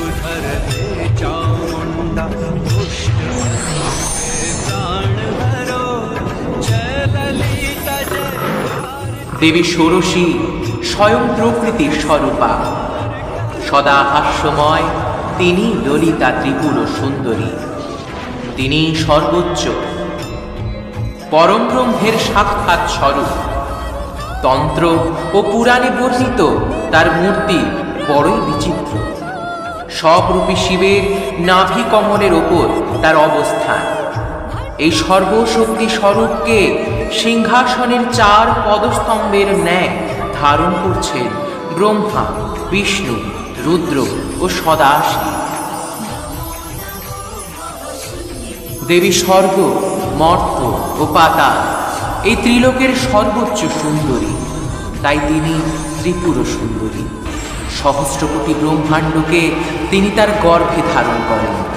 धरते चामुंडा पुष्ट प्राण हरो जय ललिता जय দেবী ষোড়শী স্বয়ং প্রকৃতির স্বরূপা সদা হাস্যময় তিনি ললিতা ত্রিপুর সুন্দরী তিনি সর্বোচ্চ পরম ব্রহ্মের সাক্ষাৎ স্বরূপ তন্ত্র ও পুরাণে বর্ণিত তার মূর্তি বড়ই বিচিত্র সবরূপী শিবের নাভি কমলের ওপর তার অবস্থান। এই সর্বশক্তি স্বরূপকে সিংহাসনের চার পদস্তম্ভের ন্যায় ধারণ করছেন ব্রহ্মা, বিষ্ণু, রুদ্র ও সদাশিব। দেবী স্বর্গ, মর্ত ও পাতাল এই ত্রিলোকের সর্বোচ্চ সুন্দরী। তাই তিনি ত্রিপুর সুন্দরী সহস্র কোটি ব্রহ্মাণ্ডকে তিনি তার গর্ভে ধারণ করেন।